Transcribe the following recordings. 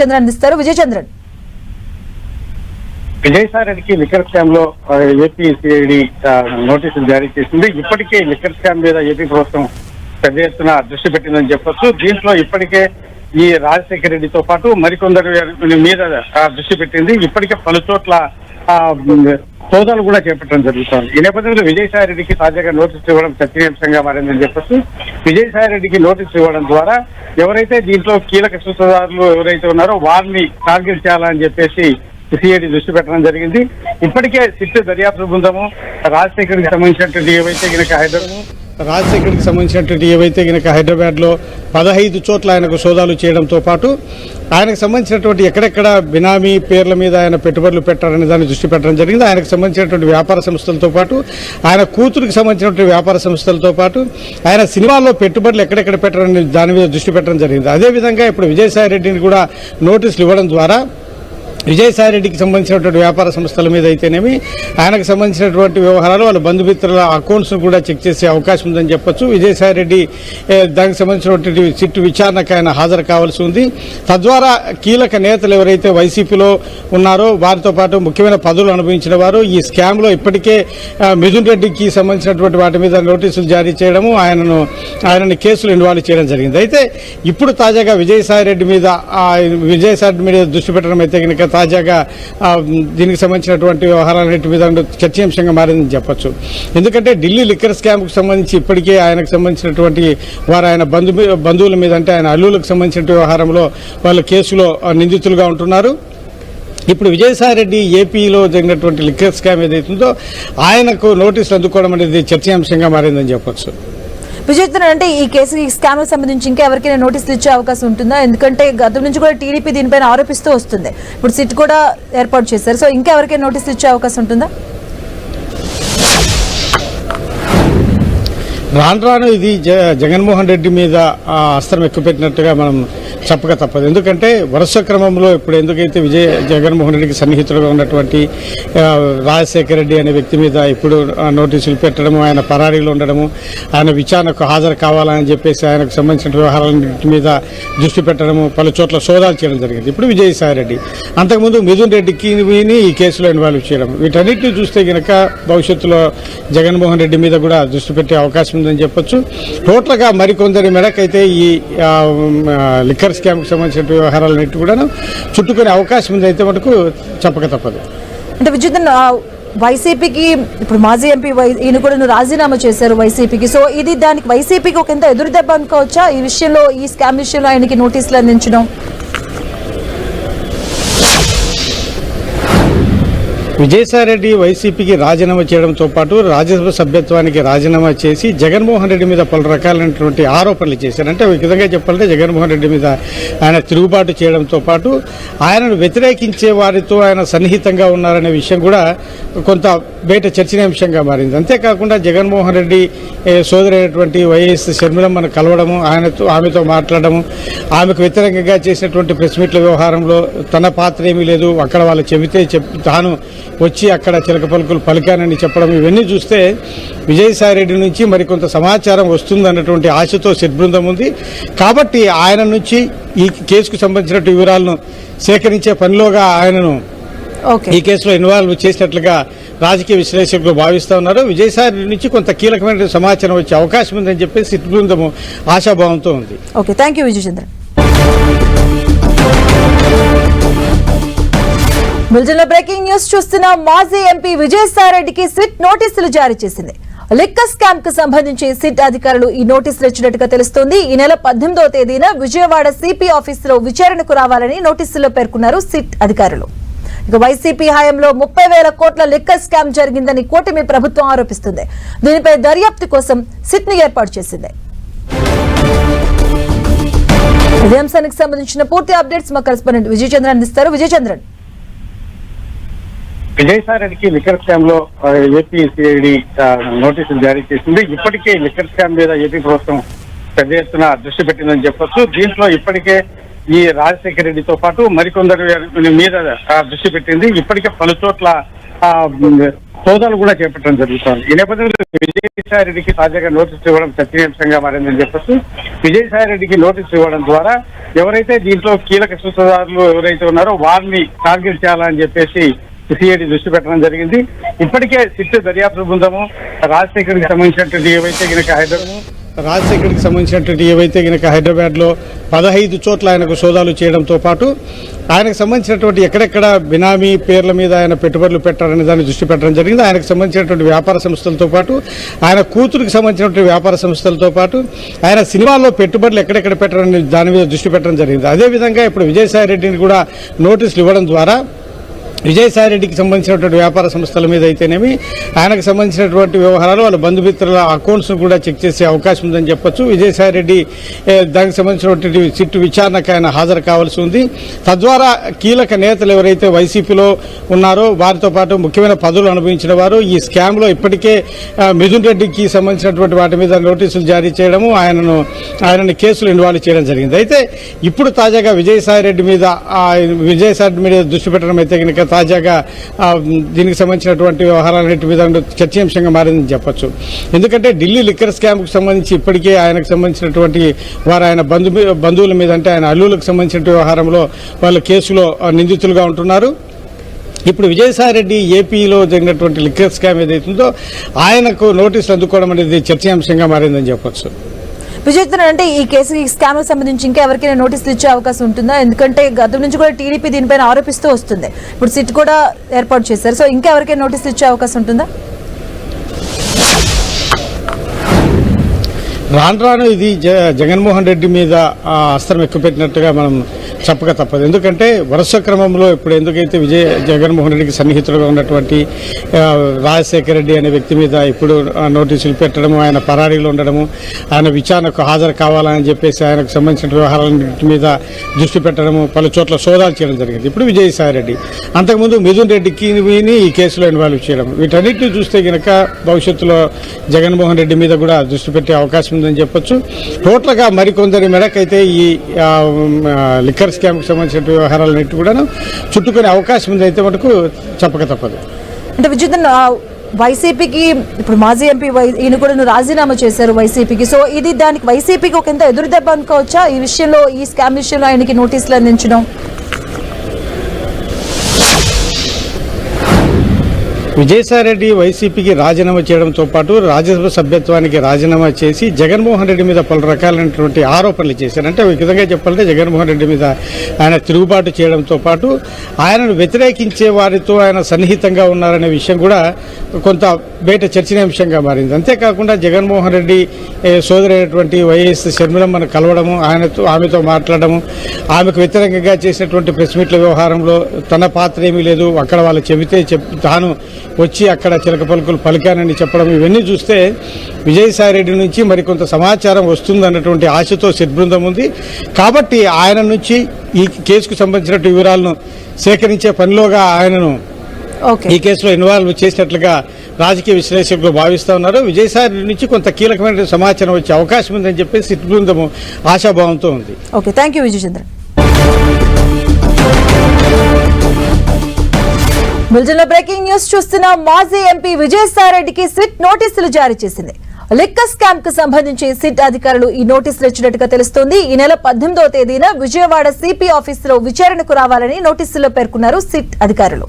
చంద్రన్ అందిస్తారు విజయచంద్రన్. విజయసాయిరెడ్డికి లిక్కర్ స్కామ్లో ఏపీ సిఐడి నోటీసులు జారీ చేసింది. ఇప్పటికే లిక్కర్ స్కామ్ మీద ఏపీ ప్రభుత్వం పెద్ద ఎత్తున దృష్టి పెట్టిందని చెప్పొచ్చు. దీంట్లో ఇప్పటికే ఈ రాజశేఖర రెడ్డితో పాటు మరికొందరు మీద దృష్టి పెట్టింది. ఇప్పటికే పలు చోట్ల సోదాలు కూడా చేపట్టడం జరుగుతుంది. ఈ నేపథ్యంలో విజయసాయి రెడ్డికి తాజాగా నోటీస్ ఇవ్వడం చర్చనీయాంశంగా మారిందని చెప్పొచ్చు. విజయసాయి రెడ్డికి నోటీస్ ఇవ్వడం ద్వారా ఎవరైతే దీంట్లో కీలక సూత్రధారులు ఎవరైతే ఉన్నారో వారిని టార్గెట్ చేయాలని చెప్పేసి సిఐడి దృష్టి పెట్టడం జరిగింది. ఇప్పటికే సిట్ దర్యాప్తు బృందము రాజశేఖర్కి సంబంధించినటువంటి ఏవైతే కనుక హైదరాబాద్ రాజశేఖర్కి సంబంధించినటువంటి ఏవైతే కనుక హైదరాబాద్లో పదహైదు చోట్ల ఆయనకు సోదాలు చేయడంతో పాటు ఆయనకు సంబంధించినటువంటి ఎక్కడెక్కడ బినామీ పేర్ల మీద ఆయన పెట్టుబడులు పెట్టారనే దాన్ని దృష్టి పెట్టడం జరిగింది. ఆయనకు సంబంధించినటువంటి వ్యాపార సంస్థలతో పాటు ఆయన కూతురికి సంబంధించినటువంటి వ్యాపార సంస్థలతో పాటు ఆయన సినిమాల్లో పెట్టుబడులు ఎక్కడెక్కడ పెట్టారనే దాని మీద దృష్టి పెట్టడం జరిగింది. అదేవిధంగా ఇప్పుడు విజయసాయి రెడ్డిని కూడా నోటీసులు ఇవ్వడం ద్వారా విజయసాయి రెడ్డికి సంబంధించినటువంటి వ్యాపార సంస్థల మీద అయితేనేమి ఆయనకు సంబంధించినటువంటి వ్యవహారాలు వాళ్ళ బంధుమిత్రుల అకౌంట్స్ కూడా చెక్ చేసే అవకాశం ఉందని చెప్పొచ్చు. విజయసాయి రెడ్డి దానికి సంబంధించినటువంటి చిట్టు విచారణకు ఆయన హాజరు కావాల్సి ఉంది. తద్వారా కీలక నేతలు ఎవరైతే వైసీపీలో ఉన్నారో వారితో పాటు ముఖ్యమైన పదవులు అనుభవించిన వారు ఈ స్కామ్లో ఇప్పటికే మిథున్ రెడ్డికి సంబంధించినటువంటి వాటి మీద నోటీసులు జారీ చేయడము ఆయనను ఆయనని కేసులు ఇన్వాల్వ్ చేయడం జరిగింది. అయితే ఇప్పుడు తాజాగా విజయసాయి రెడ్డి మీద విజయసాయి రెడ్డి మీద దృష్టి పెట్టడం అయితే కనుక తాజాగా దీనికి సంబంధించినటువంటి వ్యవహారాలన్నింటి మీద చర్చాంశంగా మారిందని చెప్పొచ్చు. ఎందుకంటే ఢిల్లీ లిక్కర్ స్కామ్కు సంబంధించి ఇప్పటికే ఆయనకు సంబంధించినటువంటి వారు ఆయన బంధు బంధువుల మీద అంటే ఆయన అల్లులకు సంబంధించిన వ్యవహారంలో వాళ్ళు కేసులో నిందితులుగా ఉంటున్నారు. ఇప్పుడు విజయసాయి రెడ్డి ఏపీలో జరిగినటువంటి లిక్కర్ స్కామ్ ఏదైతుందో ఆయనకు నోటీసులు అందుకోవడం అనేది చర్చాంశంగా మారిందని చెప్పొచ్చు. విజయచంద్రన్ అంటే ఈ కేసు ఈ స్కామ్ సంబంధించి ఇంకా ఎవరికైనా నోటీసులు ఇచ్చే అవకాశం ఉంటుందా? ఎందుకంటే గతం నుంచి కూడా టీడీపీ దీనిపైన ఆరోపిస్తూ వస్తుంది. ఇప్పుడు సిట్ కూడా ఏర్పాటు చేశారు. సో ఇంకా ఎవరికైనా నోటీసులు ఇచ్చే అవకాశం ఉంటుందా? రాను రాను ఇది జగన్మోహన్ రెడ్డి మీద అస్త్రం ఎక్కువ పెట్టినట్టుగా మనం చెప్పక తప్పదు. ఎందుకంటే వరుస క్రమంలో ఇప్పుడు ఎందుకైతే విజయ జగన్మోహన్ రెడ్డికి సన్నిహితులుగా ఉన్నటువంటి రాజశేఖర రెడ్డి అనే వ్యక్తి మీద ఇప్పుడు నోటీసులు పెట్టడము ఆయన పరారీలో ఉండడము ఆయన విచారణకు హాజరు కావాలని చెప్పేసి ఆయనకు సంబంధించిన వ్యవహారాలన్నింటి మీద దృష్టి పెట్టడము పలు చోట్ల సోదాలు చేయడం జరిగింది. ఇప్పుడు విజయసాయి రెడ్డి అంతకుముందు మిథున్ రెడ్డికి ఈ కేసులో ఇన్వాల్వ్ చేయడం. వీటన్నిటిని చూస్తే కనుక భవిష్యత్తులో జగన్మోహన్ రెడ్డి మీద కూడా దృష్టి పెట్టే అవకాశం ఉందని చెప్పొచ్చు. టోటల్గా మరికొందరి మెడకైతే ఈ లిక్కర్ ఆ, స్కామ్కి సంబంధించిన వ్యవహారాలన్నిటి కూడాను చుట్టుకునే అవకాశం ఉంది అయితే మటుకు చెప్పక తప్పదు. అంటే విద్యుత్ వైసీపీకి ఇప్పుడు మాజీ ఎంపీ వై- ఈయన కూడా రాజీనామా చేశారు వైసీపీకి. సో ఇది దానికి వైసీపీకి ఒక ఎంత ఎదురు దెబ్బ అనుకోవచ్చా? ఈ విషయంలో ఈ స్కామ్ విషయంలో ఆయనకి నోటీసులు అందించడం? విజయసాయిరెడ్డి వైసీపీకి రాజీనామా చేయడంతో పాటు రాజ్యసభ సభ్యత్వానికి రాజీనామా చేసి జగన్మోహన్ రెడ్డి మీద పలు రకాలైనటువంటి ఆరోపణలు చేశారు. అంటే ఒక విధంగా చెప్పాలంటే జగన్మోహన్ రెడ్డి మీద ఆయన తిరుగుబాటు చేయడంతో పాటు ఆయనను వ్యతిరేకించే వారితో ఆయన సన్నిహితంగా ఉన్నారనే విషయం కూడా కొంత బయట చర్చనీయాంశంగా మారింది. అంతేకాకుండా జగన్మోహన్ రెడ్డి సోదరైనటువంటి వైఎస్ షర్మిలమ్మను కలవడము ఆయనతో ఆమెతో మాట్లాడము ఆమెకు వ్యతిరేకంగా చేసినటువంటి ప్రెస్ మీట్ల వ్యవహారంలో తన పాత్ర ఏమీ లేదు. అక్కడ వాళ్ళు చెబితే చెప్ తాను వచ్చి అక్కడ చిలక పలుకులు పలికానని చెప్పడం ఇవన్నీ చూస్తే విజయసాయి రెడ్డి నుంచి మరికొంత సమాచారం వస్తుందన్నటువంటి ఆశతో సిద్బృందం ఉంది. కాబట్టి ఆయన నుంచి ఈ కేసుకు సంబంధించినటువంటి వివరాలను సేకరించే పనిలోగా ఆయనను ఈ కేసులో ఇన్వాల్వ్ చేసినట్లుగా రాజకీయ విశ్లేషకులు భావిస్తా ఉన్నారు. విజయసాయి రెడ్డి నుంచి కొంత కీలకమైన సమాచారం వచ్చే అవకాశం ఉందని చెప్పి సిట్ బృందము ఆశాభావంతో ఉంది. ఓకే. థ్యాంక్ యూ విజయచంద్రన్ బులెటిన్లో బ్రేకింగ్ న్యూస్ చూస్తున్న మాజీ ఎంపీ విజయసాయి రెడ్డికి సిట్ నోటీసులు జారీ చేసింది. లిక్కర్ స్కామ్కు సంబంధించి సిట్ అధికారులు ఈ నోటీసులు ఇచ్చినట్టుగా తెలుస్తోంది. ఈ నెల పద్దెనిమిదవ తేదీన విజయవాడ సిపి ఆఫీసులో విచారణకు రావాలని నోటీసుల్లో పేర్కొన్నారు సిట్ అధికారులు. ఇక వైసీపీ హయాంలో ముప్పై వేల కోట్ల లిక్కర్ స్కామ్ జరిగిందని కూటమి ప్రభుత్వం ఆరోపిస్తుంది. దీనిపై దర్యాప్తు కోసం సిట్ని ఏర్పాటు చేసింది. ఇదే అంశానికి సంబంధించిన పూర్తి అప్డేట్స్ మా కరెస్పాండెంట్ విజయచంద్రన్ ఇస్తారు అందిస్తారు చంద్రన్ విజయసాయి రెడ్డికి లిక్కర్ స్కామ్లో ఏపీ సిఐడి నోటీసులు జారీ చేసింది. ఇప్పటికే లిక్కర్ స్కామ్ మీద ఏపీ ప్రభుత్వం పెద్ద ఎత్తున దృష్టి పెట్టిందని చెప్పొచ్చు. దీంట్లో ఇప్పటికే ఈ రాజశేఖర రెడ్డితో పాటు మరికొందరు మీద దృష్టి పెట్టింది. ఇప్పటికే పలు చోట్ల సోదాలు కూడా చేపట్టడం జరుగుతోంది. ఈ నేపథ్యంలో విజయసాయి రెడ్డికి తాజాగా నోటీసు ఇవ్వడం చర్చనీయాంశంగా మారిందని చెప్పొచ్చు. విజయసాయి రెడ్డికి నోటీసు ఇవ్వడం ద్వారా ఎవరైతే దీంట్లో కీలక సూత్రధారులు ఎవరైతే ఉన్నారో వారిని టార్గెట్ చేయాలని చెప్పేసి సిఐడి దృష్టి పెట్టడం జరిగింది. ఇప్పటికే సిట్ దర్యాప్తు బృందము రాజశేఖర్కి సంబంధించినటువంటి ఏవైతే కనుక హైదరాబాద్ రాజశేఖర్కి సంబంధించినటువంటి ఏవైతే కనుక హైదరాబాద్లో పదహైదు చోట్ల ఆయనకు సోదాలు చేయడంతో పాటు ఆయనకు సంబంధించినటువంటి ఎక్కడెక్కడ బినామీ పేర్ల మీద ఆయన పెట్టుబడులు పెట్టారనే దాన్ని దృష్టి పెట్టడం జరిగింది. ఆయనకు సంబంధించినటువంటి వ్యాపార సంస్థలతో పాటు ఆయన కూతురికి సంబంధించినటువంటి వ్యాపార సంస్థలతో పాటు ఆయన సినిమాల్లో పెట్టుబడులు ఎక్కడెక్కడ పెట్టారనే దాని మీద దృష్టి పెట్టడం జరిగింది. అదేవిధంగా ఇప్పుడు విజయసాయి రెడ్డిని కూడా నోటీసులు ఇవ్వడం ద్వారా విజయసాయి రెడ్డికి సంబంధించినటువంటి వ్యాపార సంస్థల మీద అయితేనేమి ఆయనకు సంబంధించినటువంటి వ్యవహారాలు వాళ్ళ బంధుమిత్రుల అకౌంట్స్ను కూడా చెక్ చేసే అవకాశం ఉందని చెప్పొచ్చు. విజయసాయి రెడ్డి దానికి సంబంధించినటువంటి సిట్టు విచారణకు ఆయన హాజరు కావాల్సి ఉంది. తద్వారా కీలక నేతలు ఎవరైతే వైసీపీలో ఉన్నారో వారితో పాటు ముఖ్యమైన పదవులు అనుభవించిన వారు ఈ స్కామ్లో ఇప్పటికే మిథున్ రెడ్డికి సంబంధించినటువంటి వాటి మీద నోటీసులు జారీ చేయడము ఆయనను ఆయనను కేసులు ఇన్వాల్వ్ చేయడం జరిగింది. అయితే ఇప్పుడు తాజాగా విజయసాయి రెడ్డి మీద విజయసాయిరెడ్డి మీద దృష్టి పెట్టడం అయితే కనుక తాజాగా దీనికి సంబంధించినటువంటి వ్యవహారాలన్నిటి మీద చర్చనీయాంశంగా మారిందని చెప్పొచ్చు. ఎందుకంటే ఢిల్లీ లిక్కర్ స్కామ్కు సంబంధించి ఇప్పటికే ఆయనకు సంబంధించినటువంటి వారు ఆయన బంధు బంధువుల మీద అంటే ఆయన అల్లులకు సంబంధించిన వ్యవహారంలో వాళ్ళు కేసులో నిందితులుగా ఉంటున్నారు. ఇప్పుడు విజయసాయి రెడ్డి ఏపీలో జరిగినటువంటి లిక్కర్ స్కామ్ ఏదైతుందో ఆయనకు నోటీసులు అందుకోవడం అనేది చర్చనీయాంశంగా మారిందని చెప్పొచ్చు. విజయ్ అంటే ఈ కేసు ఈ స్కామ్ సంబంధించి ఇంకా ఎవరికైనా నోటీసులు ఇచ్చే అవకాశం ఉంటుందా? ఎందుకంటే గతం నుంచి కూడా టీడీపీ దీనిపైన ఆరోపిస్తూ వస్తుంది. ఇప్పుడు సిట్ కూడా ఏర్పాటు చేశారు. సో ఇంకా ఎవరికైనా నోటీసులు ఇచ్చే అవకాశం ఉంటుందా? రాను రాను ఇది జ జగన్మోహన్ రెడ్డి మీద అస్త్రం అస్త్రం ఎక్కుపెట్టినట్టుగా మనం చెప్పక తప్పదు. ఎందుకంటే వరుస క్రమంలో ఇప్పుడు ఎందుకైతే విజయ జగన్మోహన్ రెడ్డికి సన్నిహితులుగా ఉన్నటువంటి రాజశేఖర రెడ్డి అనే వ్యక్తి మీద ఇప్పుడు నోటీసులు పెట్టడము ఆయన పరారీలో ఉండడము ఆయన విచారణకు హాజరు కావాలని చెప్పేసి ఆయనకు సంబంధించిన వ్యవహారాలన్నింటి మీద దృష్టి పెట్టడము పలు చోట్ల సోదాలు చేయడం జరిగింది. ఇప్పుడు విజయసాయి రెడ్డి. అంతకుముందు మిథున్ రెడ్డికి ఈ కేసులో ఇన్వాల్వ్ చేయడం. వీటన్నిటిని చూస్తే కనుక భవిష్యత్తులో జగన్మోహన్ రెడ్డి మీద కూడా దృష్టి పెట్టే అవకాశం ఉందని చెప్పొచ్చు. టోటల్గా మరికొందరి మెడకైతే ఈ లిక్కర్ ఆ, స్కామ్కి సంబంధించిన వ్యవహారాలన్నింటి కూడా చుట్టుకునే అవకాశం ఉంది అయితే మటుకు చెప్పక తప్పదు. అంటే విద్యుత్ వైసీపీకి ఇప్పుడు మాజీ ఎంపీ వై- ఈయన కూడా నువ్వు రాజీనామా చేశారు వైసీపీకి. సో ఇది దానికి వైసీపీకి ఒక ఎంత ఎదురు అనుకోవచ్చా? ఈ విషయంలో ఈ స్కామ్ విషయంలో ఆయనకి నోటీసులు అందించడం? విజయసాయిరెడ్డి వైసీపీకి రాజీనామా చేయడంతో పాటు రాజ్యసభ సభ్యత్వానికి రాజీనామా చేసి జగన్మోహన్ రెడ్డి మీద పలు రకాలైనటువంటి ఆరోపణలు చేశారు అంటే ఒక విధంగా చెప్పాలంటే జగన్మోహన్ రెడ్డి మీద ఆయన తిరుగుబాటు చేయడంతో పాటు ఆయనను వ్యతిరేకించే వారితో ఆయన సన్నిహితంగా ఉన్నారనే విషయం కూడా కొంత బయట చర్చనీయాంశంగా మారింది. అంతేకాకుండా జగన్మోహన్ రెడ్డి సోదరైనటువంటి వైఎస్ షర్మిలమ్మను కలవడము ఆయనతో ఆమెతో మాట్లాడము ఆమెకు వ్యతిరేకంగా చేసినటువంటి ప్రెస్ మీట్ల వ్యవహారంలో తన పాత్ర ఏమీ లేదు. అక్కడ వాళ్ళు చెబితే చెప్ తాను వచ్చి అక్కడ చిలక పలుకులు పలికానని చెప్పడం ఇవన్నీ చూస్తే విజయసాయి రెడ్డి నుంచి మరికొంత సమాచారం వస్తుందన్నటువంటి ఆశతో సిద్బృందం ఉంది. కాబట్టి ఆయన నుంచి ఈ కేసుకు సంబంధించిన వివరాలను సేకరించే పనిలోగా ఆయనను ఈ కేసులో ఇన్వాల్వ్ చేసినట్లుగా రాజకీయ విశ్లేషకులు భావిస్తా ఉన్నారు. విజయసాయి రెడ్డి నుంచి కొంత కీలకమైన సమాచారం వచ్చే అవకాశం ఉందని చెప్పేసి సిట్ బృందము ఆశాభావంతో ఉంది. ఓకే. థ్యాంక్ యూ విజయ్ బులెటిన్లో బ్రేకింగ్ న్యూస్ చూస్తున్న మాజీ ఎంపీ విజయసాయిరెడ్డికి సిట్ నోటీసులు జారీ చేసింది. లిక్కర్ స్కామ్కు సంబంధించి సిట్ అధికారులు ఈ నోటీసులు ఇచ్చినట్టుగా తెలుస్తోంది. ఈ నెల పద్దెనిమిదవ తేదీన విజయవాడ సిపి ఆఫీసులో విచారణకు రావాలని నోటీసుల్లో పేర్కొన్నారు సిట్ అధికారులు.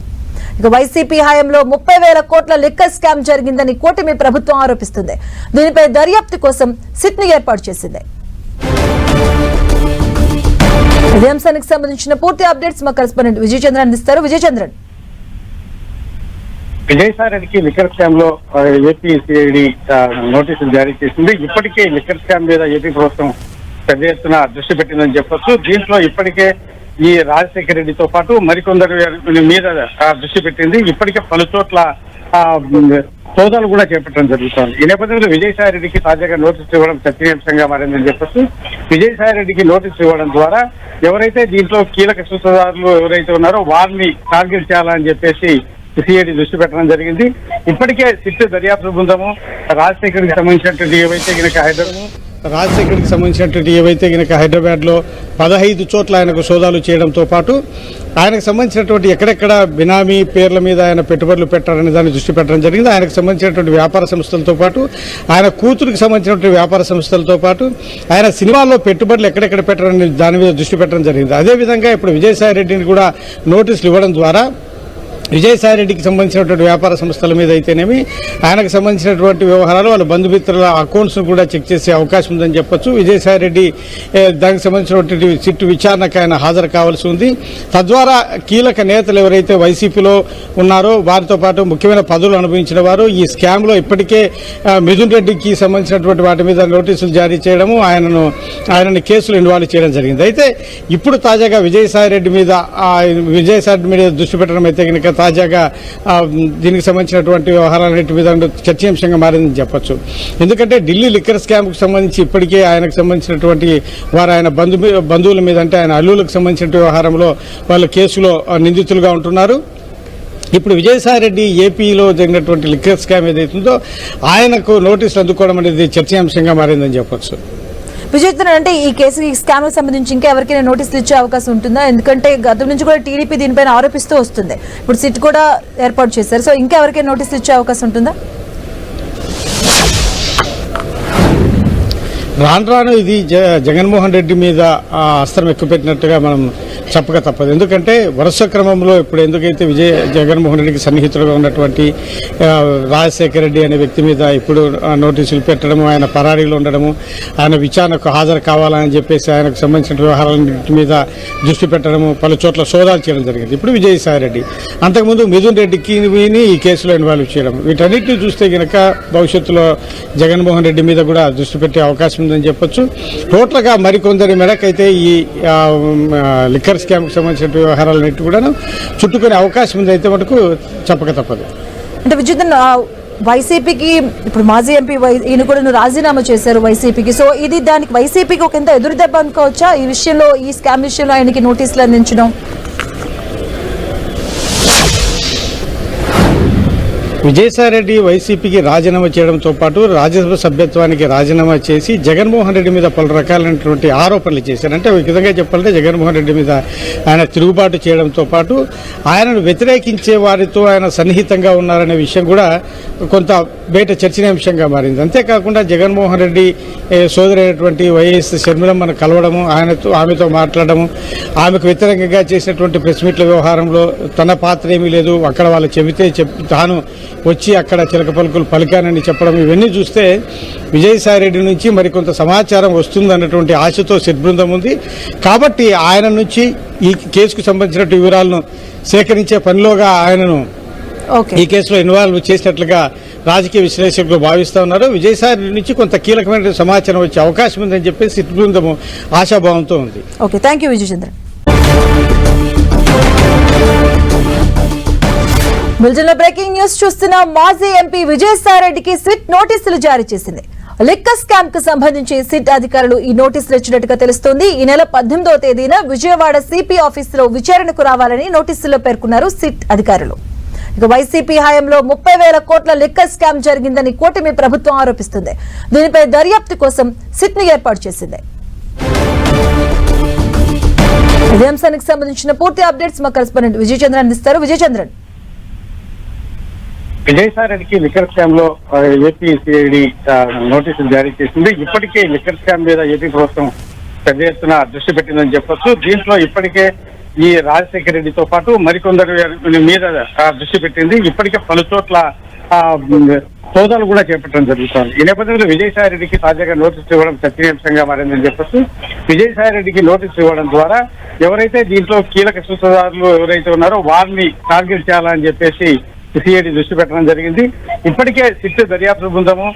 ఇక వైసీపీ హయాంలో ముప్పై వేల కోట్ల లిక్కర్ స్కామ్ జరిగిందని కూటమి ప్రభుత్వం ఆరోపిస్తుంది. దీనిపై దర్యాప్తు కోసం సిట్ని ఏర్పాటు చేసింది. ఇదే అంశానికి సంబంధించిన పూర్తి అప్డేట్స్ మా కరెస్పాండెంట్ విజయచంద్రన్ ఇస్తారు అందిస్తారు చంద్రన్ విజయసాయి రెడ్డికి లిక్కర్ స్కామ్లో ఏపీ సిఐడి నోటీసులు జారీ చేసింది. ఇప్పటికే లిక్కర్ స్కామ్ మీద ఏపీ ప్రభుత్వం పెద్ద ఎత్తున దృష్టి పెట్టిందని చెప్పొచ్చు. దీంట్లో ఇప్పటికే ఈ రాజశేఖర రెడ్డితో పాటు మరికొందరు మీద దృష్టి పెట్టింది. ఇప్పటికే పలు చోట్ల సోదాలు కూడా చేపట్టడం జరుగుతోంది. ఈ నేపథ్యంలో విజయసాయి రెడ్డికి తాజాగా నోటీసులు ఇవ్వడం చర్చనీయాంశంగా మారిందని చెప్పొచ్చు. విజయసాయి రెడ్డికి నోటీసులు ఇవ్వడం ద్వారా ఎవరైతే దీంట్లో కీలక సూత్రధారులు ఎవరైతే ఉన్నారో వారిని టార్గెట్ చేయాలని చెప్పేసి సిఐడి దృష్టి పెట్టడం జరిగింది. ఇప్పటికే సిట్ దర్యాప్తు బృందము రాజశేఖర్కి సంబంధించినటువంటి ఏవైతే కనుక హైదరాబాద్ రాజశేఖర్కి సంబంధించినటువంటి ఏవైతే కనుక హైదరాబాద్లో పదహైదు చోట్ల ఆయనకు సోదాలు చేయడంతో పాటు ఆయనకు సంబంధించినటువంటి ఎక్కడెక్కడ బినామీ పేర్ల మీద ఆయన పెట్టుబడులు పెట్టారనే దాన్ని దృష్టి పెట్టడం జరిగింది. ఆయనకు సంబంధించినటువంటి వ్యాపార సంస్థలతో పాటు ఆయన కూతురికి సంబంధించినటువంటి వ్యాపార సంస్థలతో పాటు ఆయన సినిమాల్లో పెట్టుబడులు ఎక్కడెక్కడ పెట్టారనే దాని మీద దృష్టి పెట్టడం జరిగింది. అదేవిధంగా ఇప్పుడు విజయసాయి రెడ్డిని కూడా నోటీసులు ఇవ్వడం ద్వారా విజయసాయి రెడ్డికి సంబంధించినటువంటి వ్యాపార సంస్థల మీద అయితేనేమి ఆయనకు సంబంధించినటువంటి వ్యవహారాలు వాళ్ళ బంధుమిత్రుల అకౌంట్స్ను కూడా చెక్ చేసే అవకాశం ఉందని చెప్పొచ్చు. విజయసాయి రెడ్డి దానికి సంబంధించినటువంటి సిట్టు విచారణకు ఆయన హాజరు కావాల్సి ఉంది. తద్వారా కీలక నేతలు ఎవరైతే వైసీపీలో ఉన్నారో వారితో పాటు ముఖ్యమైన పదవులు అనుభవించిన వారు ఈ స్కామ్లో ఇప్పటికే మిథున్ రెడ్డికి సంబంధించినటువంటి వాటి మీద నోటీసులు జారీ చేయడము ఆయనను ఆయనని కేసులు ఇన్వాల్వ్ చేయడం జరిగింది. అయితే ఇప్పుడు తాజాగా విజయసాయి రెడ్డి మీద విజయసాయి రెడ్డి మీద దృష్టి పెట్టడం అయితే కనుక తాజాగా దీనికి సంబంధించినటువంటి వ్యవహారాలన్నిటి మీద చర్చీయాంశంగా మారిందని చెప్పొచ్చు. ఎందుకంటే ఢిల్లీ లిక్కర్ స్కామ్కు సంబంధించి ఇప్పటికే ఆయనకు సంబంధించినటువంటి వారు ఆయన బంధు బంధువుల మీద అంటే ఆయన అల్లులకు సంబంధించిన వ్యవహారంలో వాళ్ళ కేసులో నిందితులుగా ఉంటున్నారు. ఇప్పుడు విజయసాయి రెడ్డి ఏపీలో జరిగినటువంటి లిక్కర్ స్కామ్ ఏదైతుందో ఆయనకు నోటీసులు అందుకోవడం అనేది చర్చీయాంశంగా మారిందని చెప్పొచ్చు. విజయ్ అంటే ఈ కేసు ఈ స్కామ్ సంబంధించి ఇంకా ఎవరికైనా నోటీసులు ఇచ్చే అవకాశం ఉంటుందా? ఎందుకంటే గతం నుంచి కూడా టీడీపీ దీనిపైన ఆరోపిస్తూ వస్తుంది. ఇప్పుడు సిట్ కూడా ఏర్పాటు చేశారు. సో ఇంకా ఎవరికైనా నోటీసులు ఇచ్చే అవకాశం ఉంటుందా? రాను రాను ఇది జ- జగన్మోహన్ రెడ్డి మీద అస్త్రం ఎక్కువ పెట్టినట్టుగా మనం చెప్పక తప్పదు. ఎందుకంటే వరుస క్రమంలో ఇప్పుడు ఎందుకైతే విజయ జగన్మోహన్ రెడ్డికి సన్నిహితులుగా ఉన్నటువంటి రాజశేఖర రెడ్డి అనే వ్యక్తి మీద ఇప్పుడు నోటీసులు పెట్టడము ఆయన పరారీలో ఉండడము ఆయన విచారణకు హాజరు కావాలని చెప్పేసి ఆయనకు సంబంధించిన వ్యవహారాలన్నింటి మీద దృష్టి పెట్టడము పలు చోట్ల సోదాలు చేయడం జరిగింది. ఇప్పుడు విజయసాయి రెడ్డి. అంతకుముందు మిథున్ రెడ్డికి ఈ కేసులో ఇన్వాల్వ్ చేయడం. వీటన్నిటిని చూస్తే కనుక భవిష్యత్తులో జగన్మోహన్ రెడ్డి మీద కూడా దృష్టి పెట్టే అవకాశం ఉందని చెప్పొచ్చు. టోటల్గా మరికొందరి మెడకైతే ఈ లిక్కర్ ఆ, లిక్కర్ స్కామ్కి సంబంధించిన వ్యవహారాలన్నిటి కూడా చుట్టుకునే అవకాశం ఉంది అయితే మటుకు చెప్పక తప్పదు. అంటే విద్యుత్ వైసీపీకి ఇప్పుడు మాజీ ఎంపీ వై- ఈయన కూడా రాజీనామా చేశారు వైసీపీకి. సో ఇది దానికి వైసీపీకి ఒక ఎంత ఎదురుదెబ్బ అనుకోవచ్చా? ఈ విషయంలో ఈ స్కామ్ విషయంలో ఆయనకి నోటీసులు అందించడం? విజయసాయిరెడ్డి వైసీపీకి రాజీనామా చేయడంతో పాటు రాజ్యసభ సభ్యత్వానికి రాజీనామా చేసి జగన్మోహన్ రెడ్డి మీద పలు రకాలైనటువంటి ఆరోపణలు చేశారు. అంటే ఒక విధంగా చెప్పాలంటే జగన్మోహన్ రెడ్డి మీద ఆయన తిరుగుబాటు చేయడంతో పాటు ఆయనను వ్యతిరేకించే వారితో ఆయన సన్నిహితంగా ఉన్నారనే విషయం కూడా కొంత బయట చర్చనీయాంశంగా మారింది. అంతేకాకుండా జగన్మోహన్ రెడ్డి సోదరైనటువంటి వైఎస్ షర్మిలమ్మను కలవడము ఆయనతో ఆమెతో మాట్లాడము ఆమెకు వ్యతిరేకంగా చేసినటువంటి ప్రెస్ మీట్ల వ్యవహారంలో తన పాత్ర ఏమీ లేదు. అక్కడ వాళ్ళు చెబితే చెప్ తాను వచ్చి అక్కడ చిలక పలుకులు పలికానని చెప్పడం ఇవన్నీ చూస్తే విజయసాయి రెడ్డి నుంచి మరికొంత సమాచారం వస్తుందన్నటువంటి ఆశతో సిద్బృందం ఉంది. కాబట్టి ఆయన నుంచి ఈ కేసుకు సంబంధించిన వివరాలను సేకరించే పనిలోగా ఆయనను ఈ కేసులో ఇన్వాల్వ్ చేసినట్లుగా రాజకీయ విశ్లేషకులు భావిస్తా ఉన్నారు. విజయసాయి రెడ్డి నుంచి కొంత కీలకమైన సమాచారం వచ్చే అవకాశం ఉందని చెప్పేసి సిట్ బృందము ఆశాభావంతో ఉంది. ఓకే. థ్యాంక్ యూ విజయ్ బులెటిన్లో బ్రేకింగ్ న్యూస్ చూస్తున్న మాజీ ఎంపీ విజయసాయిరెడ్డికి సిట్ నోటీసులు జారీ చేసింది. లిక్కర్ స్కామ్కు సంబంధించి సిట్ అధికారులు ఈ నోటీసులు ఇచ్చినట్టుగా తెలుస్తోంది. ఈ నెల పద్దెనిమిదవ తేదీన విజయవాడ సిపి ఆఫీసులో విచారణకు రావాలని నోటీసుల్లో పేర్కొన్నారు సిట్ అధికారులు. ఇక వైసీపీ హయాంలో ముప్పై వేల కోట్ల లిక్కర్ స్కామ్ జరిగిందని కూటమి ప్రభుత్వం ఆరోపిస్తుంది. దీనిపై దర్యాప్తు కోసం సిట్ను ఏర్పాటు చేసింది. ఇదే అంశానికి సంబంధించిన పూర్తి అప్డేట్స్ మా కరెస్పాండెంట్ విజయచంద్రన్ అందిస్తారు. విజయచంద్రన్. విజయసాయిరెడ్డికి విజయసాయి రెడ్డికి లిక్కర్ స్కామ్లో ఏపీసీఐడి ఏపీ సిఐడి నోటీసులు జారీ చేసింది. ఇప్పటికే లిక్కర్ స్కామ్ మీద ఏపీ ప్రభుత్వం పెద్ద ఎత్తున దృష్టి పెట్టిందని చెప్పొచ్చు. దీంట్లో ఇప్పటికే ఈ రాజశేఖర రెడ్డితో పాటు మరికొందరు మీద దృష్టి పెట్టింది. ఇప్పటికే పలు చోట్ల సోదాలు కూడా చేపట్టడం జరుగుతుంది. ఈ నేపథ్యంలో విజయసాయి రెడ్డికి తాజాగా నోటీసులు ఇవ్వడం చర్చనీయాంశంగా మారిందని చెప్పొచ్చు. విజయసాయి రెడ్డికి నోటీసులు ఇవ్వడం ద్వారా ఎవరైతే దీంట్లో కీలక సూత్రధారులు ఎవరైతే ఉన్నారో వారిని టార్గెట్ చేయాలని చెప్పేసి సిఐడి దృష్టి పెట్టడం జరిగింది. ఇప్పటికే సిట్ దర్యాప్తు బృందము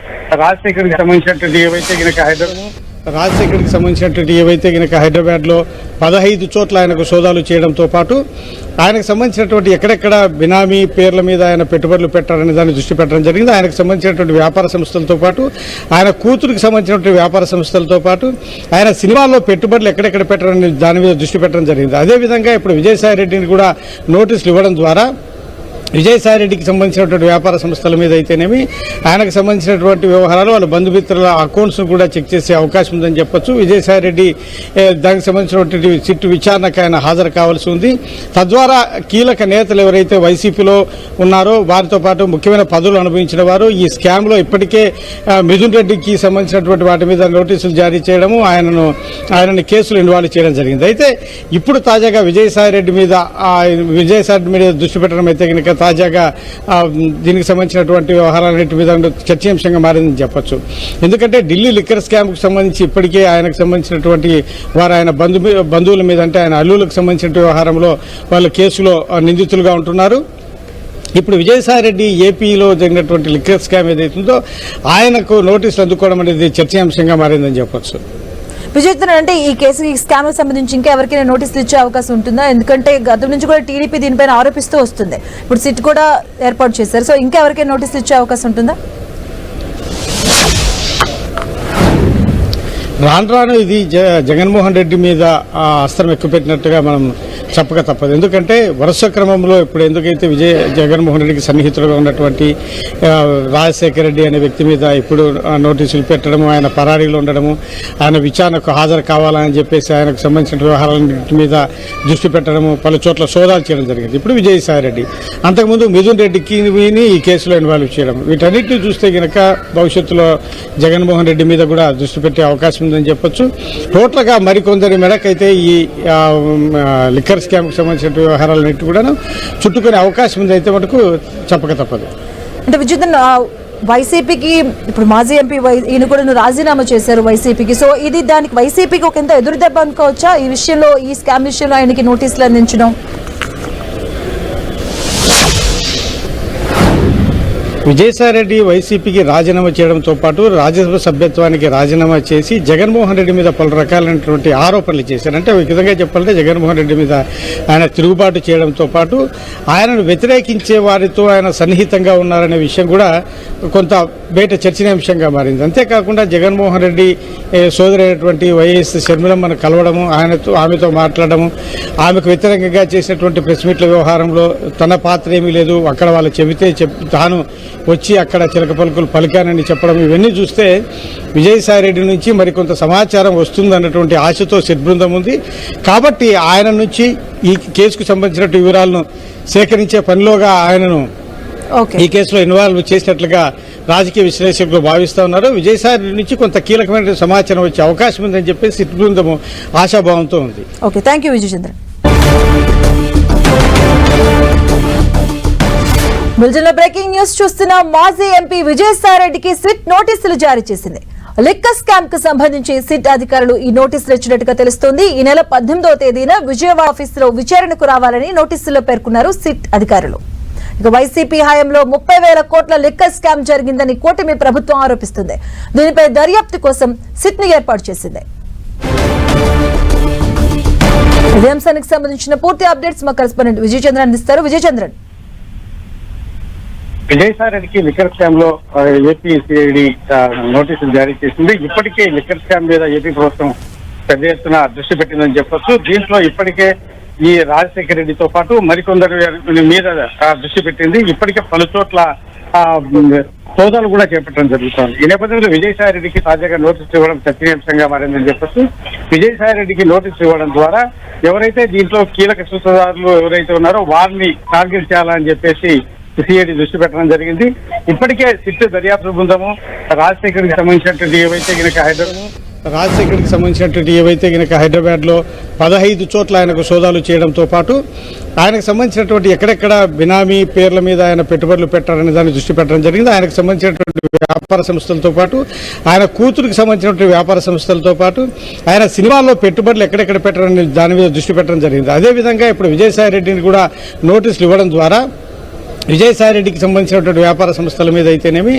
రాజశేఖర్కి సంబంధించినటువంటి ఏవైతే కనుక హైదరాబాద్ రాజశేఖర్కి సంబంధించినటువంటి ఏవైతే కనుక హైదరాబాద్లో పదహైదు చోట్ల ఆయనకు సోదాలు చేయడంతో పాటు ఆయనకు సంబంధించినటువంటి ఎక్కడెక్కడ బినామీ పేర్ల మీద ఆయన పెట్టుబడులు పెట్టారనే దాన్ని దృష్టి పెట్టడం జరిగింది. ఆయనకు సంబంధించినటువంటి వ్యాపార సంస్థలతో పాటు ఆయన కూతురికి సంబంధించినటువంటి వ్యాపార సంస్థలతో పాటు ఆయన సినిమాల్లో పెట్టుబడులు ఎక్కడెక్కడ పెట్టారనే దాని మీద దృష్టి పెట్టడం జరిగింది. అదేవిధంగా ఇప్పుడు విజయసాయి రెడ్డిని కూడా నోటీసులు ఇవ్వడం ద్వారా విజయసాయి రెడ్డికి సంబంధించినటువంటి వ్యాపార సంస్థల మీద అయితేనేమి ఆయనకు సంబంధించినటువంటి వ్యవహారాలు వాళ్ళ బంధుమిత్రుల అకౌంట్స్ను కూడా చెక్ చేసే అవకాశం ఉందని చెప్పొచ్చు. విజయసాయి రెడ్డి దానికి సంబంధించినటువంటి సిట్టు విచారణకు ఆయన హాజరు కావాల్సి ఉంది. తద్వారా కీలక నేతలు ఎవరైతే వైసీపీలో ఉన్నారో వారితో పాటు ముఖ్యమైన పదవులు అనుభవించిన వారు ఈ స్కామ్లో ఇప్పటికే మిథున్ రెడ్డికి సంబంధించినటువంటి వాటి మీద నోటీసులు జారీ చేయడము ఆయనను ఆయనని కేసులు ఇన్వాల్వ్ చేయడం జరిగింది. అయితే ఇప్పుడు తాజాగా విజయసాయి రెడ్డి మీద ఆ, విజయసాయి రెడ్డి మీద దృష్టి పెట్టడం అయితే కనుక తాజాగా దీనికి సంబంధించినటువంటి వ్యవహారాలన్నింటి మీద చర్చాంశంగా మారిందని చెప్పొచ్చు. ఎందుకంటే ఢిల్లీ లిక్కర్ స్కామ్కు సంబంధించి ఇప్పటికే ఆయనకు సంబంధించినటువంటి వారు ఆయన బంధు బంధువుల మీద అంటే ఆయన అల్లులకు సంబంధించిన వ్యవహారంలో వాళ్ళ కేసులో నిందితులుగా ఉంటున్నారు. ఇప్పుడు విజయసాయి రెడ్డి ఏపీలో జరిగినటువంటి లిక్కర్ స్కామ్ ఏదైతుందో ఆయనకు నోటీసులు అందుకోవడం అనేది చర్చయాంశంగా మారిందని చెప్పొచ్చు. విజయ్ అంటే ఈ కేసు ఈ స్కామ్ సంబంధించి ఇంకా ఎవరికైనా నోటీసులు ఇచ్చే అవకాశం ఉంటుందా? ఎందుకంటే గతం నుంచి కూడా టీడీపీ దీనిపైన ఆరోపిస్తూ వస్తుంది. ఇప్పుడు సిట్ కూడా ఏర్పాటు చేశారు. సో ఇంకా ఎవరికైనా నోటీసులు ఇచ్చే అవకాశం ఉంటుందా? రాను రాను ఇది జ జగన్మోహన్ రెడ్డి మీద అస్త్రం ఎక్కువ పెట్టినట్టుగా మనం చెప్పక తప్పదు. ఎందుకంటే వరుస క్రమంలో ఇప్పుడు ఎందుకైతే విజయ జగన్మోహన్ రెడ్డికి సన్నిహితులుగా ఉన్నటువంటి రాజశేఖర రెడ్డి అనే వ్యక్తి మీద ఇప్పుడు నోటీసులు పెట్టడము ఆయన పరారీలో ఉండడము ఆయన విచారణకు హాజరు కావాలని చెప్పేసి ఆయనకు సంబంధించిన వ్యవహారాలన్నింటి మీద దృష్టి పెట్టడము పలు చోట్ల సోదాలు చేయడం జరిగింది. ఇప్పుడు విజయసాయి రెడ్డి. అంతకుముందు మిథున్ రెడ్డికి ఈ కేసులో ఇన్వాల్వ్ చేయడం. వీటన్నిటిని చూస్తే కనుక భవిష్యత్తులో జగన్మోహన్ రెడ్డి మీద కూడా దృష్టి పెట్టే అవకాశం ఉందని చెప్పొచ్చు. టోటల్గా మరికొందరి మెడకైతే ఈ లిక్కర్ ఆ, లిక్కర్ సంబంధించిన వ్యవహారాలన్నిటి కూడాను చుట్టుకునే అవకాశం ఉంది అయితే మటుకు చెప్పక తప్పదు. అంటే విద్యుత్ వైసీపీకి ఇప్పుడు మాజీ ఎంపీ వై ఈయన కూడా రాజీనామా చేశారు వైసీపీకి. సో ఇది దానికి వైసీపీకి ఒక ఎంత ఎదురు దెబ్బ అనుకోవచ్చా? ఈ విషయంలో ఈ స్కామ్ విషయంలో ఆయనకి నోటీసులు అందించడం? విజయసాయిరెడ్డి వైసీపీకి రాజీనామా చేయడంతో పాటు రాజ్యసభ సభ్యత్వానికి రాజీనామా చేసి జగన్మోహన్ రెడ్డి మీద పలు రకాలైనటువంటి ఆరోపణలు చేశారు. అంటే ఒక విధంగా చెప్పాలంటే జగన్మోహన్ రెడ్డి మీద ఆయన తిరుగుబాటు చేయడంతో పాటు ఆయనను వ్యతిరేకించే వారితో ఆయన సన్నిహితంగా ఉన్నారనే విషయం కూడా కొంత బయట చర్చనీయాంశంగా మారింది. అంతేకాకుండా జగన్మోహన్ రెడ్డి ఏ, సోదరైనటువంటి వైఎస్ షర్మిలమ్మను కలవడము ఆయనతో ఆమెతో మాట్లాడము ఆమెకు వ్యతిరేకంగా చేసినటువంటి ప్రెస్ మీట్ల వ్యవహారంలో తన పాత్ర ఏమీ లేదు. అక్కడ వాళ్ళు చెబితే చెప్ తాను వచ్చి అక్కడ చిలక పలుకులు పలికానని చెప్పడం ఇవన్నీ చూస్తే విజయసాయి రెడ్డి నుంచి మరికొంత సమాచారం వస్తుందన్నటువంటి ఆశతో సిద్బృందం ఉంది. కాబట్టి ఆయన నుంచి ఈ కేసుకు సంబంధించినటువంటి వివరాలను సేకరించే పనిలోగా ఆయనను ఈ కేసులో ఇన్వాల్వ్ చేసినట్లుగా రాజకీయ విశ్లేషకులు భావిస్తా ఉన్నారు. విజయసాయి రెడ్డి నుంచి కొంత కీలకమైన సమాచారం వచ్చే అవకాశం ఉందని చెప్పేసి సిద్బృందము ఆశాభావంతో ఉంది. ఓకే. Thank you Vijayachandran. బులెటిన్లో బ్రేకింగ్ న్యూస్ చూస్తున్న మాజీ ఎంపీ విజయసాయి రెడ్డికి సిట్ నోటీసులు జారీ చేసింది. లిక్కర్ స్కామ్కు సంబంధించి సిట్ అధికారులు ఈ నోటీసులు ఇచ్చినట్టుగా తెలుస్తోంది. ఈ నెల పద్దెనిమిదవ తేదీన విజయవాడ ఆఫీసులో విచారణకు రావాలని నోటీసుల్లో పేర్కొన్నారు సిట్ అధికారులు. ఇక వైసీపీ హయాంలో ముప్పై వేల కోట్ల లిక్కర్ స్కామ్ జరిగిందని కూటమి ప్రభుత్వం ఆరోపిస్తుంది. దీనిపై దర్యాప్తు కోసం సిట్ను ఏర్పాటు చేసింది. ఇదే అంశానికి సంబంధించిన పూర్తి అప్డేట్స్ మా కరెస్పాండెంట్ విజయచంద్రన్ అందిస్తారు. విజయచంద్రన్. విజయసాయిరెడ్డికి విజయసాయి రెడ్డికి లిక్కర్ స్కామ్లో ఆ, ఏపీ సిఐడి నోటీసులు జారీ చేసింది. ఇప్పటికే లిక్కర్ స్కామ్ మీద ఏపీ ప్రభుత్వం పెద్ద ఎత్తున దృష్టి పెట్టిందని చెప్పొచ్చు. దీంట్లో ఇప్పటికే ఈ రాజశేఖర రెడ్డితో పాటు మరికొందరు మీద దృష్టి పెట్టింది. ఇప్పటికే పలు చోట్ల సోదాలు కూడా చేపట్టడం జరుగుతుంది. ఈ నేపథ్యంలో విజయసాయి రెడ్డికి తాజాగా నోటీస్ ఇవ్వడం చర్చనీయాంశంగా మారిందని చెప్పొచ్చు. విజయసాయి రెడ్డికి నోటీసులు ఇవ్వడం ద్వారా ఎవరైతే దీంట్లో కీలక సూత్రధారులు ఎవరైతే ఉన్నారో వారిని టార్గెట్ చేయాలని చెప్పేసి సిఐడి దృష్టి పెట్టడం జరిగింది. ఇప్పటికే సిట్ దర్యాప్తు బృందము రాజశేఖర్కి సంబంధించినటువంటి ఏవైతే కనుక హైదరాబాద్ రాజశేఖర్కి సంబంధించినటువంటి ఏవైతే కనుక హైదరాబాద్లో పదహైదు చోట్ల ఆయనకు సోదాలు చేయడంతో పాటు ఆయనకు సంబంధించినటువంటి ఎక్కడెక్కడ బినామీ పేర్ల మీద ఆయన పెట్టుబడులు పెట్టారనే దాన్ని దృష్టి పెట్టడం జరిగింది. ఆయనకు సంబంధించినటువంటి వ్యాపార సంస్థలతో పాటు ఆయన కూతురికి సంబంధించినటువంటి వ్యాపార సంస్థలతో పాటు ఆయన సినిమాల్లో పెట్టుబడులు ఎక్కడెక్కడ పెట్టారనే దాని మీద దృష్టి పెట్టడం జరిగింది. అదేవిధంగా ఇప్పుడు విజయసాయి రెడ్డిని కూడా నోటీసులు ఇవ్వడం ద్వారా విజయసాయి రెడ్డికి సంబంధించినటువంటి వ్యాపార సంస్థల మీద అయితేనేమి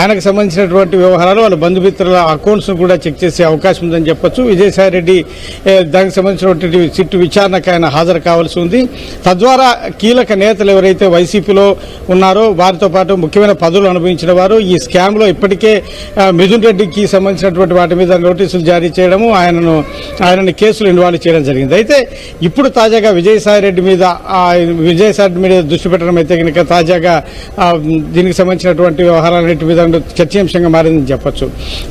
ఆయనకు సంబంధించినటువంటి వ్యవహారాలు వాళ్ళ బంధుమిత్రుల అకౌంట్స్ను కూడా చెక్ చేసే అవకాశం ఉందని చెప్పొచ్చు. విజయసాయి రెడ్డి దానికి సంబంధించినటువంటి సిట్టు విచారణకు ఆయన హాజరు కావాల్సి ఉంది. తద్వారా కీలక నేతలు ఎవరైతే వైసీపీలో ఉన్నారో వారితో పాటు ముఖ్యమైన పదవులు అనుభవించిన వారు ఈ స్కామ్లో ఇప్పటికే మిథున్ రెడ్డికి సంబంధించినటువంటి వాటి మీద నోటీసులు జారీ చేయడము ఆయనను ఆయనని కేసులు ఇన్వాల్వ్ చేయడం జరిగింది. అయితే ఇప్పుడు తాజాగా విజయసాయి రెడ్డి మీద విజయసాయి రెడ్డి మీద దృష్టి పెట్టడం అయితే కనుక తాజాగా దీనికి సంబంధించినటువంటి వ్యవహారాలన్నిటి మీద చర్చాంశంగా మారిందని చెప్పొచ్చు.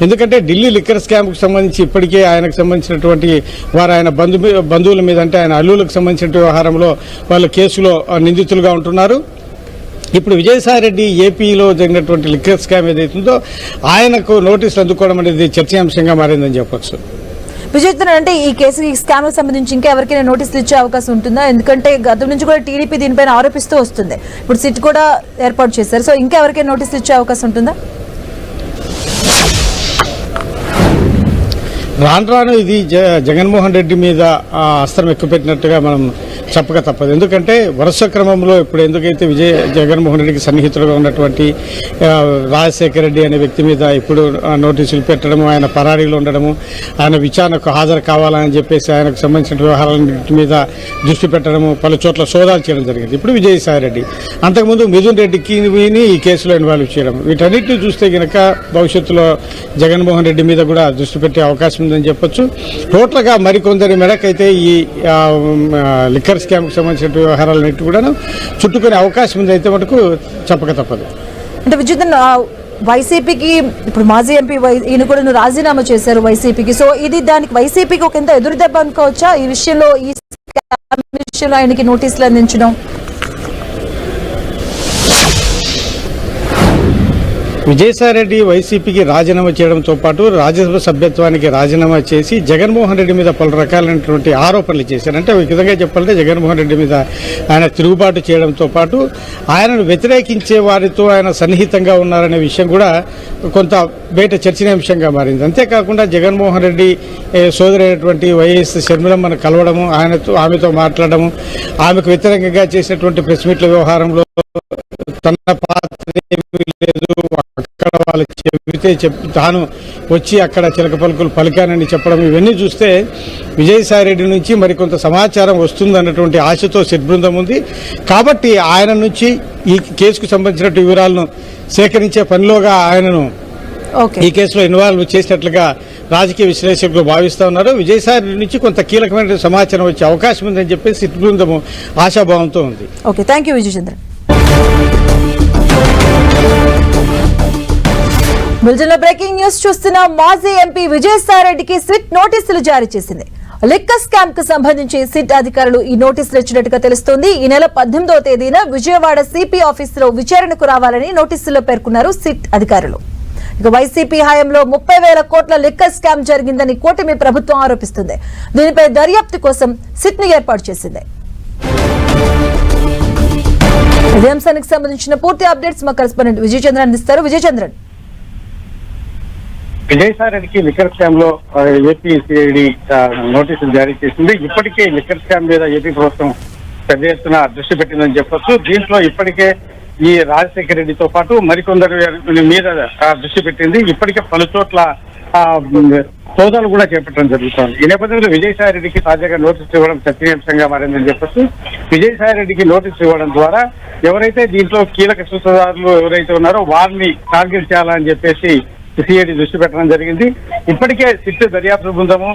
ఎందుకంటే ఢిల్లీ లిక్కర్ స్కామ్కు సంబంధించి ఇప్పటికే ఆయనకు సంబంధించినటువంటి వారు ఆయన బంధు బంధువుల మీద అంటే ఆయన అల్లులకు సంబంధించిన వ్యవహారంలో వాళ్ళు కేసులో నిందితులుగా ఉంటున్నారు. ఇప్పుడు విజయసాయిరెడ్డి ఏపీలో జరిగినటువంటి లిక్కర్ స్కామ్ ఏదైతుందో ఆయనకు నోటీసులు అందుకోవడం అనేది చర్చాంశంగా మారిందని చెప్పొచ్చు. విజయ్ అంటే ఈ కేసు ఈ స్కామ్కు సంబంధించి ఇంకా ఎవరికైనా నోటీసులు ఇచ్చే అవకాశం ఉంటుందా? ఎందుకంటే గతం నుంచి కూడా టీడీపీ దీనిపైన ఆరోపిస్తూ వస్తుంది. ఇప్పుడు సిట్ కూడా ఏర్పాటు చేశారు. సో ఇంకా ఎవరికైనా నోటీసులు ఇచ్చే అవకాశం ఉంటుందా? రాను రాను ఇది జ జగన్మోహన్ రెడ్డి మీద ఆ, అస్త్రం ఎక్కుపెట్టినట్టుగా మనం చెప్పక తప్పదు. ఎందుకంటే వరుస క్రమంలో ఇప్పుడు ఎందుకైతే విజయ జగన్మోహన్ రెడ్డికి సన్నిహితుడుగా ఉన్నటువంటి రాజశేఖర రెడ్డి అనే వ్యక్తి మీద ఇప్పుడు నోటీసులు పెట్టడము ఆయన పరారీలో ఉండడము ఆయన విచారణకు హాజరు కావాలని చెప్పేసి ఆయనకు సంబంధించిన వ్యవహారాలన్నింటి మీద దృష్టి పెట్టడము పలు చోట్ల సోదాలు చేయడం జరిగింది. ఇప్పుడు విజయసాయి రెడ్డి. అంతకుముందు మిథున్ రెడ్డికి ఈ కేసులో ఇన్వాల్వ్ చేయడం. వీటన్నిటిని చూస్తే గనక భవిష్యత్తులో జగన్మోహన్ రెడ్డి మీద కూడా దృష్టి పెట్టే అవకాశం ఉందని చెప్పొచ్చు. టోటల్గా మరికొందరి మెడకైతే ఈ లిక్కర్ ఆ, స్కామ్కి సంబంధించిన వ్యవహారాలన్నిటి కూడా చుట్టుకునే అవకాశం ఉంది అయితే మటుకు చెప్పక తప్పదు. అంటే విద్యుత్ వైసీపీకి ఇప్పుడు మాజీ ఎంపీ వై- ఈయన కూడా నువ్వు రాజీనామా చేశారు వైసీపీకి. సో ఇది దానికి వైసీపీకి ఒక ఎంత ఎదురు దెబ్బ అనుకోవచ్చా? ఈ విషయంలో ఈ విషయంలో ఆయనకి నోటీసులు అందించడం? విజయసాయిరెడ్డి వైసీపీకి రాజీనామా చేయడంతో పాటు రాజ్యసభ సభ్యత్వానికి రాజీనామా చేసి జగన్మోహన్ రెడ్డి మీద పలు రకాలైనటువంటి ఆరోపణలు చేశారు అంటే ఒక విధంగా చెప్పాలంటే జగన్మోహన్ రెడ్డి మీద ఆయన తిరుగుబాటు చేయడంతో పాటు ఆయనను వ్యతిరేకించే వారితో ఆయన సన్నిహితంగా ఉన్నారనే విషయం కూడా కొంత బయట చర్చనీయాంశంగా మారింది. అంతేకాకుండా జగన్మోహన్ రెడ్డి ఏ, సోదరైనటువంటి వైఎస్ షర్మిలమ్మను కలవడము ఆయనతో ఆమెతో మాట్లాడము ఆమెకు వ్యతిరేకంగా చేసినటువంటి ప్రెస్ మీట్ల వ్యవహారంలో తన పాత్ర లేదు అక్కడ వాళ్ళు చెబితే చెప్ తాను వచ్చి అక్కడ చిలక పలుకులు పలికానని చెప్పడం ఇవన్నీ చూస్తే విజయసాయి రెడ్డి నుంచి మరికొంత సమాచారం వస్తుందన్నటువంటి ఆశతో సిద్బృందం ఉంది. కాబట్టి ఆయన నుంచి ఈ కేసుకు సంబంధించిన వివరాలను సేకరించే పనిలోగా ఆయనను ఈ కేసులో ఇన్వాల్వ్ చేసినట్లుగా రాజకీయ విశ్లేషకులు భావిస్తా ఉన్నారు. విజయసాయి రెడ్డి నుంచి కొంత కీలకమైన సమాచారం వచ్చే అవకాశం ఉందని చెప్పేసి సిద్బృందము ఆశాభావంతో ఉంది. Okay. Thank you Vijay bulletin breaking news చూస్తున్న మాజీ ఎంపీ విజయసాయిరెడ్డికి సిట్ నోటీసులు జారీ చేసింది. లిక్కర్ స్కామ్కు సంబంధించి సిట్ అధికారులు ఈ నోటీసులు ఇచ్చినట్టుగా తెలుస్తోంది. ఈ నెల పద్దెనిమిదో తేదీన విజయవాడ సిపి ఆఫీసులో విచారణకు రావాలని నోటీసులో పేర్కొన్నారు సిట్ అధికారులు. ఇక వైసీపీ హయాంలో ముప్పై వేల కోట్ల లిక్కర్ స్కామ్ జరిగిందని కూటమి ప్రభుత్వం ఆరోపిస్తుంది. దీనిపై దర్యాప్తు కోసం సిట్ను ఏర్పాటు చేసింది. ఇదే అంశానికి సంబంధించిన పూర్తి అప్డేట్స్ మా కరెస్పాండెంట్ విజయచంద్రన్ ఇస్తారు అందిస్తారు విజయసాయి రెడ్డికి లిక్కర్ స్కామ్లో ఏపీ సిఐడి నోటీసులు జారీ చేసింది. ఇప్పటికే లిక్కర్ స్కామ్ మీద ఏపీ ప్రభుత్వం పెద్ద ఎత్తున దృష్టి పెట్టిందని చెప్పొచ్చు. దీంట్లో ఇప్పటికే ఈ రాజశేఖర రెడ్డితో పాటు మరికొందరు మీద దృష్టి పెట్టింది. ఇప్పటికే పలు చోట్ల సోదాలు కూడా చేపట్టడం జరుగుతోంది. ఈ నేపథ్యంలో విజయసాయి రెడ్డికి తాజాగా నోటీసు ఇవ్వడం చర్చనీయాంశంగా మారిందని చెప్పొచ్చు. విజయసాయి రెడ్డికి నోటీసు ఇవ్వడం ద్వారా ఎవరైతే దీంట్లో కీలక సూత్రధారులు ఎవరైతే ఉన్నారో వారిని టార్గెట్ చేయాలని చెప్పేసి సిఐడి దృష్టి పెట్టడం జరిగింది. ఇప్పటికే సిట్ దర్యాప్తు బృందము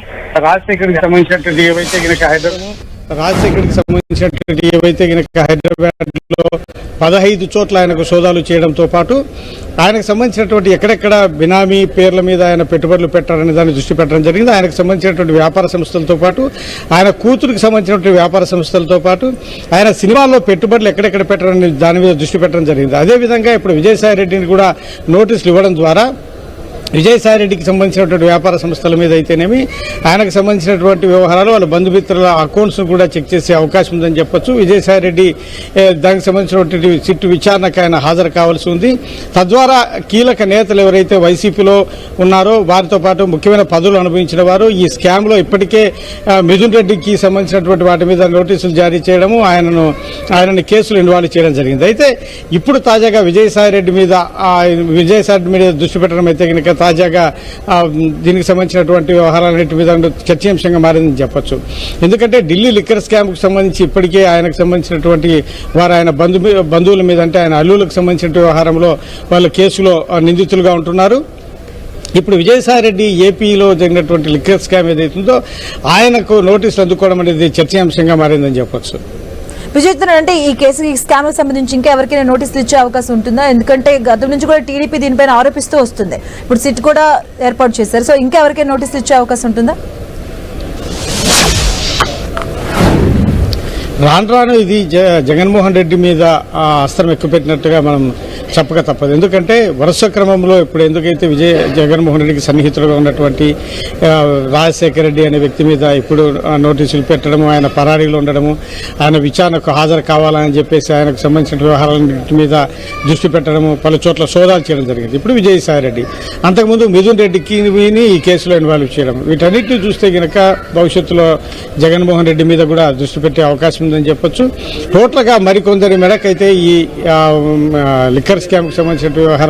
రాజశేఖర్కి సంబంధించినటువంటి ఏవైతే కనుక హైదరాబాద్ రాజశేఖర్కి సంబంధించినటువంటి ఏవైతే కనుక హైదరాబాద్లో పదహైదు చోట్ల ఆయనకు సోదాలు చేయడంతో పాటు ఆయనకు సంబంధించినటువంటి ఎక్కడెక్కడ బినామీ పేర్ల మీద ఆయన పెట్టుబడులు పెట్టారనే దాన్ని దృష్టి పెట్టడం జరిగింది. ఆయనకు సంబంధించినటువంటి వ్యాపార సంస్థలతో పాటు ఆయన కూతురికి సంబంధించినటువంటి వ్యాపార సంస్థలతో పాటు ఆయన సినిమాల్లో పెట్టుబడులు ఎక్కడెక్కడ పెట్టారనే దాని మీద దృష్టి పెట్టడం జరిగింది. అదేవిధంగా ఇప్పుడు విజయసాయి రెడ్డిని కూడా నోటీసులు ఇవ్వడం ద్వారా విజయసాయి రెడ్డికి సంబంధించినటువంటి వ్యాపార సంస్థల మీద అయితేనేమి ఆయనకు సంబంధించినటువంటి వ్యవహారాలు వాళ్ళ బంధుమిత్రుల అకౌంట్స్ కూడా చెక్ చేసే అవకాశం ఉందని చెప్పొచ్చు. విజయసాయి రెడ్డి దానికి సంబంధించినటువంటి సిట్టు విచారణకు ఆయన హాజరు కావాల్సి ఉంది. తద్వారా కీలక నేతలు ఎవరైతే వైసీపీలో ఉన్నారో వారితో పాటు ముఖ్యమైన పదవులు అనుభవించిన వారు ఈ స్కామ్లో ఇప్పటికే మిథున్ రెడ్డికి సంబంధించినటువంటి వాటి మీద నోటీసులు జారీ చేయడము ఆయనను ఆయనని కేసులు ఇన్వాల్వ్ చేయడం జరిగింది. అయితే ఇప్పుడు తాజాగా విజయసాయి రెడ్డి మీద ఆ, విజయసాయి రెడ్డి మీద దృష్టి పెట్టడం అయితే కనుక తాజాగా దీనికి సంబంధించినటువంటి వ్యవహారాలన్నిటి మీద చర్చాంశంగా మారిందని చెప్పొచ్చు. ఎందుకంటే ఢిల్లీ లిక్కర్ స్కామ్కు సంబంధించి ఇప్పటికే ఆయనకు సంబంధించినటువంటి వారు ఆయన బంధు బంధువుల మీద అంటే ఆయన అల్లులకు సంబంధించిన వ్యవహారంలో వాళ్ళ కేసులో నిందితులుగా ఉంటున్నారు. ఇప్పుడు విజయసాయి రెడ్డి ఏపీలో జరిగినటువంటి లిక్కర్ స్కామ్ ఏదైతుందో ఆయనకు నోటీసులు అందుకోవడం అనేది చర్చాంశంగా మారిందని చెప్పొచ్చు. విజయ్ అంటే ఈ కేసు ఈ స్కామ్ సంబంధించి ఇంకా ఎవరికైనా నోటీసులు ఇచ్చే అవకాశం ఉంటుందా? ఎందుకంటే గతం నుంచి కూడా టీడీపీ దీనిపైన ఆరోపిస్తూ వస్తుంది. ఇప్పుడు సిట్ కూడా ఏర్పాటు చేశారు. సో ఇంకా ఎవరికైనా నోటీసులు ఇచ్చే అవకాశం ఉంటుందా? రాను రాను ఇది జ- జగన్మోహన్ రెడ్డి మీద అస్త్రం ఎక్కువ పెట్టినట్టుగా మనం చెప్పక తప్పదు. ఎందుకంటే వరుస క్రమంలో ఇప్పుడు ఎందుకైతే విజయ జగన్మోహన్ రెడ్డికి సన్నిహితులుగా ఉన్నటువంటి రాజశేఖర రెడ్డి అనే వ్యక్తి మీద ఇప్పుడు నోటీసులు పెట్టడము ఆయన పరారీలో ఉండడము ఆయన విచారణకు హాజరు కావాలని చెప్పేసి ఆయనకు సంబంధించిన వ్యవహారాలన్నింటి మీద దృష్టి పెట్టడము పలు చోట్ల సోదాలు చేయడం జరిగింది. ఇప్పుడు విజయసాయి రెడ్డి అంతకుముందు మిథున్ రెడ్డికి ఈ కేసులో ఇన్వాల్వ్ చేయడం వీటన్నిటిని చూస్తే కనుక భవిష్యత్తులో జగన్మోహన్ రెడ్డి మీద కూడా దృష్టి పెట్టే అవకాశం ఉందని చెప్పొచ్చు. టోటల్గా మరికొందరి మెడకైతే ఈ లిక్కర్ స్కామ్కి సంబంధించిన వ్యవహారం